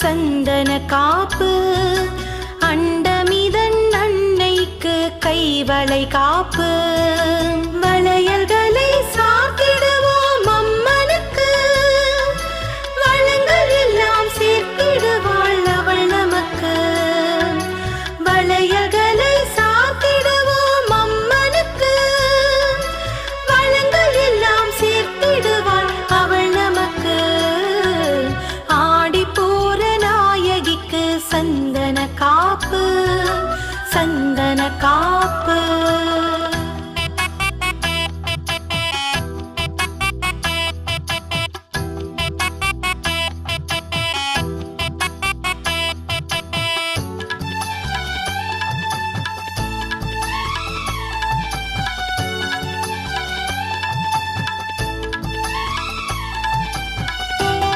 சந்தன காப்பு அண்டமிதன் அன்னைக்கு கைவளை காப்பு. காப்பு சங்க